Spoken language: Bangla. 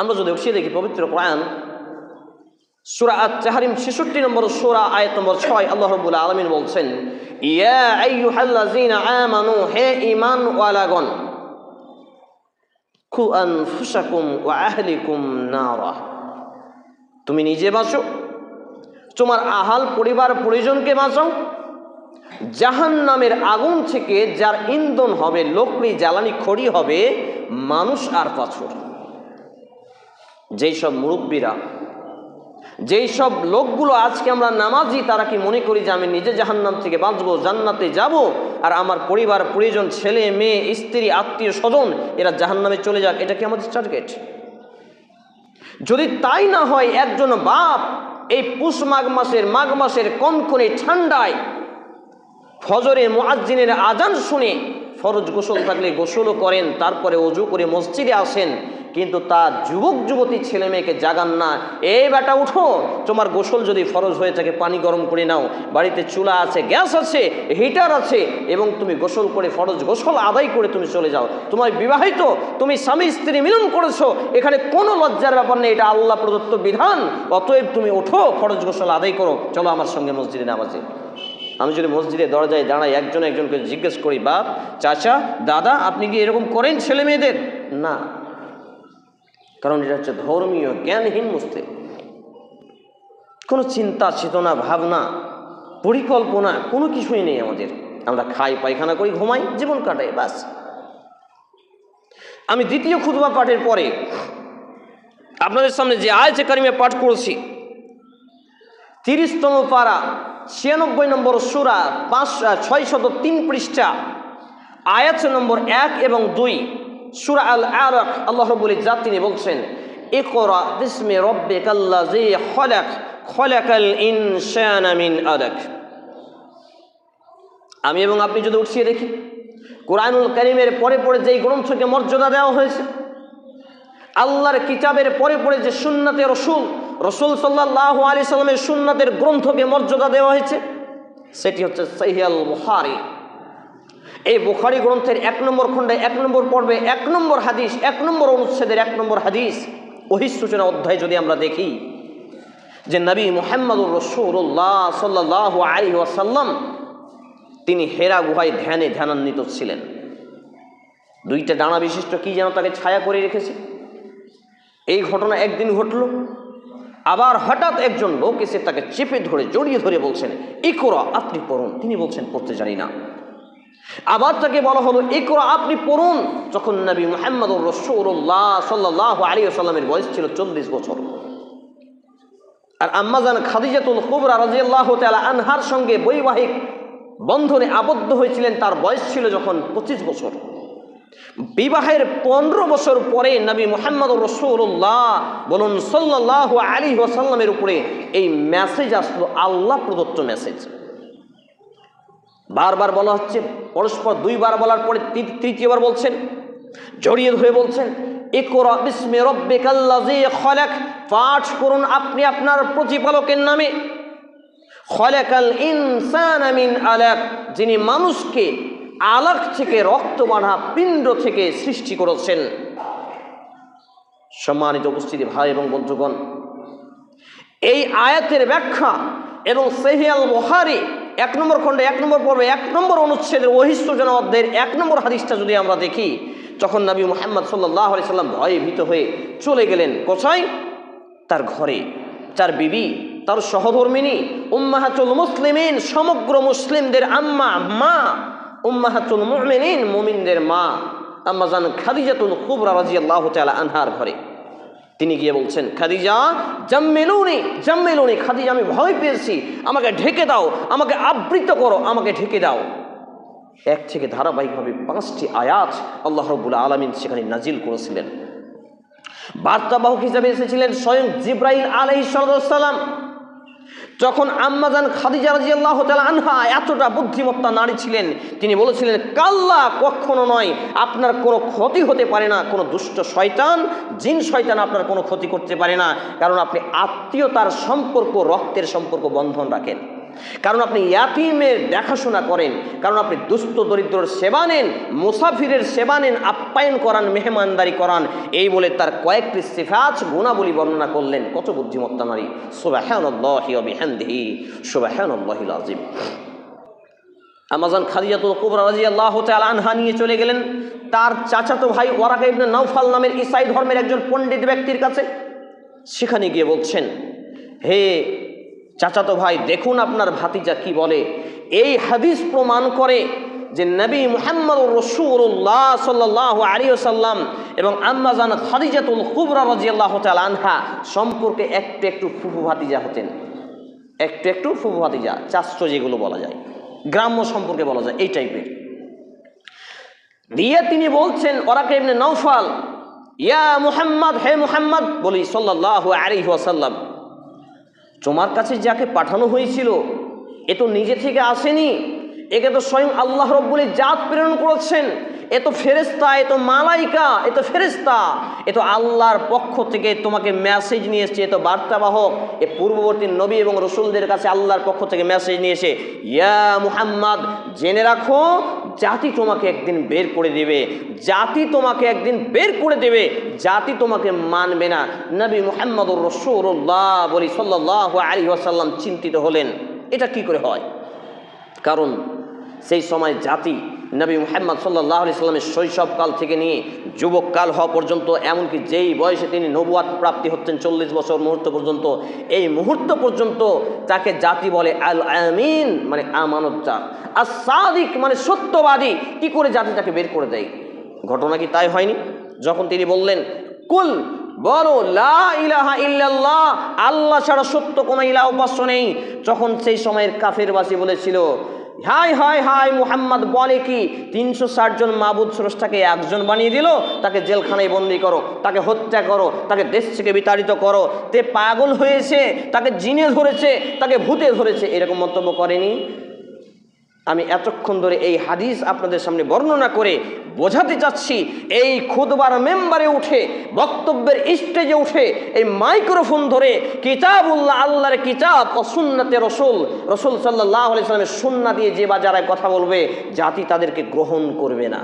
আমরা যদি উঠিয়ে দেখি পবিত্র কোরআন, সুরা আত তাহারিম ছেষট্টি নম্বর সুরা, আয়াত নম্বর ছয়, আল্লাহ রব্বুল আলমিন বলছেন আমানু, হে ঈমান ওয়ালাগণ কু আনফুসাকুম ওয়া আহলিকুম নারা। তুমি নিজে বাঁচো, তোমার আহাল পরিবার পরিজনকে বাঁচাও। জাহান নামের আগুন থেকে যার ইন্ধন হবে, লোকড়ি, জ্বালানি খড়ি হবে, মানুষ আর পাথর। যেই সব মুরব্বীরা, যেই সব লোকগুলো আজকে আমরা নামাজি, তারা কি মনে করি যে আমি নিজে জাহান্নাম থেকে বাঁচবো, জান্নাতে যাব? আর আমার পরিবার, পরিজন, ছেলে, মেয়ে, স্ত্রী, আত্মীয়, স্বজন, এরা জাহান্নামে চলে যাক, এটা কি আমাদের টার্গেট? যদি তাই না হয়, একজন বাপ এই পুষ মাঘ মাসের মাঘ মাসের কনকনে ঠান্ডায় ফজরে মুআজ্জিনের আজান শুনে ফরজ গোসল থাকলে গোসলও করেন, তারপরে অজু করে মসজিদে আসেন, কিন্তু তার যুবক, যুবতী ছেলে মেয়েকে জাগান না। এই বেটা, উঠো, তোমার গোসল যদি ফরজ হয়ে থাকে, পানি গরম করে নাও, বাড়িতে চুলা আছে, গ্যাস আছে, হিটার আছে, এবং তুমি গোসল করে, ফরজ গোসল আদায় করে তুমি চলে যাও। তোমার বিবাহিত, তুমি স্বামী, স্ত্রী মিলন করেছ, এখানে কোনো লজ্জার ব্যাপার নেই, এটা আল্লাহ প্রদত্ত বিধান, অতএব তুমি ওঠো ফরজ গোসল আদায় করো, চলো আমার সঙ্গে মসজিদে নামাজে। আমি যদি মসজিদে দরজায় দাঁড়াই, একজন একজনকে জিজ্ঞেস করি, বাপ, চাচা, দাদা, আপনি কি এরকম করেন ছেলে মেয়েদের? না। কারণ এটা হচ্ছে ধর্মীয়, জ্ঞানহীন মুসলিম। কোনো চিন্তা, চেতনা, ভাবনা, পরিকল্পনা, কোনো কিছুই নেই আমাদের। আমরা খাই, পায়খানা করি, ঘুমাই, জীবন কাটাই, বাস। আমি দ্বিতীয় খুদবা পাঠের পরে আপনাদের সামনে যে আয়চে কারিমে পাঠ করেছি, তিরিশতম পারা ছিয়ানব্বই নম্বর সুরা পাঁচ ছয় শত তিন পৃষ্ঠা, আয়াত নম্বর এক এবং দুই, সুরা আল আরক আল্লাহ রবুল জাত তিনি বলছেন একরা ইকরা বিসমি রব্বিক আল্লাযী খলাক, খলাকাল ইনসানা মিন আলাক আমি এবং আপনি যদি উঠিয়ে দেখি, কোরআনুল করিমের পরে পরে যেই গ্রন্থকে মর্যাদা দেওয়া হয়েছে, আল্লাহর কিতাবের পরে পরে যে সুন্নাতে রসুল রসুল সাল্লাহ আলি সাল্লামের সুন্নাতের গ্রন্থকে মর্যাদা দেওয়া হয়েছে। সেটি হচ্ছে সহিয়াল বুখারি। এই বুখারি গ্রন্থের এক নম্বর খণ্ডে এক নম্বর পর্বে এক নম্বর হাদিস, এক নম্বর অনুচ্ছেদের এক নম্বর হাদিস ওহিস সূচনা অধ্যায় যদি আমরা দেখি, যে নবী মোহাম্মদুর রসুল্লাহ সাল্লাহ আলী ওয়াসাল্লাম, তিনি হেরা গুহায় ধ্যানে ধ্যানান্বিত ছিলেন। দুইটা ডানা বিশিষ্ট কি যেন তাকে ছায়া করে রেখেছে? এই ঘটনা একদিন ঘটল আবার হঠাৎ একজন লোক এসে তাকে চেপে ধরে, জড়িয়ে ধরে বলছেন, ইকরা, আপনি পড়ুন। তিনি বলছেন, পড়তে জানি না। আবার তাকে বলা হলো, ইকরা, আপনি পড়ুন। যখন নবী মোহাম্মদ রসৌল্লাহ সাল্লাহ আলী আসাল্লামের বয়স ছিল চল্লিশ বছর। আর আম্মাজান খাদিজাতুল কুবরা রাজিয়াল্লাহ তালা আনহার সঙ্গে বৈবাহিক বন্ধনে আবদ্ধ হয়েছিলেন, তার বয়স ছিল যখন পঁচিশ বছর। বিবাহের পনেরো বছর পরে নবী মোহাম্মদ রসুল্লাহ বলুন সাল্লাহ আলী ওসাল্লামের উপরে এই মেসেজ আসলো, আল্লাহ প্রদত্ত মেসেজ বারবার বলা হচ্ছে, পরস্পর দুইবার বলার পরে তৃতীয়বার বলছেন, জড়িয়ে ধরে বলছেন পাঠ করুন আপনি আপনার প্রতিপালকের নামে। খলাকাল ইনসানা আলাক যিনি মানুষকে আলাক থেকে রক্ত বাঁধা পিণ্ড থেকে সৃষ্টি করেছেন। সম্মানিত উপস্থিতি, ভাই এবং বন্ধুগণ, এই আয়াতের ব্যাখ্যা এবং সেহিয়াল বহারি এক নম্বর খণ্ডে, এক নম্বর পর্বে, এক নম্বর অনুচ্ছেদের ওহিষ্ঠজনা অধ্যায়ের এক নম্বর হাদিসটা যদি আমরা দেখি, তখন নবী মোহাম্মদ সাল্লাহ সাল্লাম ভয়ে ভীত হয়ে চলে গেলেন। কোথায়? তার ঘরে। তার বিবি, তার সহধর্মিনী, উম্মাহাতুল মুসলিমিন, সমগ্র মুসলিমদের আম্মা, মা উম্মাহাতুল মুমিনিন, মুমিনদের মা আম্মাজান খাদিজাতুল কুবরা রাজিয়াল্লাহু তাআলা আনহার ঘরে। তিনি গিয়ে বলছেন, খাদিজা, জাম্মেলুনি জাম্মেলুনি, খাদিজা, আমি ভয় পেয়েছি। আমাকে ঢেকে দাও, আমাকে আবৃত করো, আমাকে ঢেকে দাও। এক থেকে ধারাবাহিকভাবে পাঁচটি আয়াত আল্লাহ রব্বুল আলমিন সেখানে নাজিল করেছিলেন। বার্তাবাহক হিসাবে এসেছিলেন স্বয়ং জিব্রাইল আলহি সালাম। যখন আম্মাজান খাদিজা রাজিয়াল্লাহ তালা আনহা এতটা বুদ্ধিমত্তা নারী ছিলেন, তিনি বলেছিলেন, কাল্লা কখনো নয়, আপনার কোনো ক্ষতি হতে পারে না, কোনো দুষ্ট শয়তান, জিন শয়তান আপনার কোনো ক্ষতি করতে পারে না, কারণ আপনি আত্মীয়তার সম্পর্ক, রক্তের সম্পর্ক বন্ধন রাখেন। কারণ আপনি ইয়াতিমের দেখাশোনা করেন, কারণ আপনি দুস্থ দরিদ্রর সেবা নেন, মুসাফিরের সেবা নেন, আপ্যায়ন করান, মেহমানদারি করান, এই বলে তার কয়েকটি সিফাজ গুণাবলী বর্ণনা করলেন কত বুদ্ধিমত্তা নারী। বিহামদিহি, সুবাহানল্লাহিল আজিম আমাজান খাদিজাতুল কুবরা রাদিয়াল্লাহু তাআলা আনহা নিয়ে চলে গেলেন। তার চাচাতো ভাই ওয়ারাকা ইবনে নাওফাল নামের ইসাই ধর্মের একজন পণ্ডিত ব্যক্তির কাছে। সেখানে গিয়ে বলছেন, হে চাচাতো ভাই, দেখুন আপনার ভাতিজা কি বলে। এই হাদিস প্রমাণ করে যে নবী মুহাম্মদ রসুল্লাহ সাল্লাহ আলী সাল্লাম এবং আম্মাজান খাদিজাতুল কুবরা রাজিয়াল্লাহ তাআলা আনহা সম্পর্কে একটু একটু ফুফু ভাতিজা হতেন। একটু একটু ফুফু ভাতিজা চাস্ত্র যেগুলো বলা যায়, গ্রাম্য সম্পর্কে বলা যায়, এই টাইপের। দিয়ে তিনি বলছেন ওরাকে এমনি নৌফাল ইয়া মুহাম্মদ, হে মুহাম্মদ, বলি সাল্লাহ আলাইহি ওয়াসাল্লাম তোমার কাছে যাকে পাঠানো হয়েছিল, এ তো নিজে থেকে আসেনি। একে তো স্বয়ং আল্লাহ রব্বুলি জাত প্রেরণ করেছেন। এ তো ফেরেস্তা এ তো মালাইকা, এ তো ফেরেস্তা এ তো আল্লাহর পক্ষ থেকে তোমাকে মেসেজ নিয়ে এসছে, এ তো বার্তাবাহক। এ পূর্ববর্তী নবী এবং রসুলদের কাছে আল্লাহর পক্ষ থেকে মেসেজ নিয়ে এসে, ইয়া মুহাম্মদ, জেনে রাখো জাতি তোমাকে একদিন বের করে দেবে, জাতি তোমাকে একদিন বের করে দেবে, জাতি তোমাকে মানবে না। নবী মোহাম্মদ রসুল্লাহ বলি সাল্লাহ আলী আসাল্লাম চিন্তিত হলেন, এটা কি করে হয়? কারণ সেই সময় জাতি নবী মুহাম্মদ সাল্লাহ আলি সাল্লামের শৈশবকাল থেকে নিয়ে যুবককাল হওয়া পর্যন্ত, এমনকি যেই বয়সে তিনি নবুয়াত প্রাপ্তি হচ্ছেন চল্লিশ বছর মুহূর্ত পর্যন্ত, এই মুহূর্ত পর্যন্ত তাকে জাতি বলে আল আমিন মানে আমানতদার। আর সাদিক মানে সত্যবাদী। কি করে জাতি তাকে বের করে দেয়? ঘটনা কি তাই হয়নি? যখন তিনি বললেন, কুল, বলো ইলাহা আল্লাহ ছাড়া সত্য কোনো ইলা উপাস্য নেই। যখন সেই সময়ের কাফের কাফেরবাসী বলেছিল হাই হাই হাই, মুহাম্মদ বলে কি? তিনশো ষাট জন মাবুদ স্রষ্টাকে একজন বানিয়ে দিল, তাকে জেলখানায় বন্দি করো, তাকে হত্যা করো, তাকে দেশ থেকে বিতাড়িত করো। তে পাগল হয়েছে, তাকে জিনে ধরেছে, তাকে ভূতে ধরেছে, এরকম মন্তব্য করেনি? আমি এতক্ষণ ধরে এই হাদিস আপনাদের সামনে বর্ণনা করে বোঝাতে চাচ্ছি, এই খুদবার মেম্বারে উঠে, বক্তব্যের স্টেজে উঠে, এই মাইক্রোফোন ধরে কিতাবুল্লাহ, আল্লাহর কিতাব ও সুন্নাতে রসুল রসুল সাল্লাহ আলি সাল্লামের সুন্না দিয়ে যে বা যারা কথা বলবে, জাতি তাদেরকে গ্রহণ করবে না।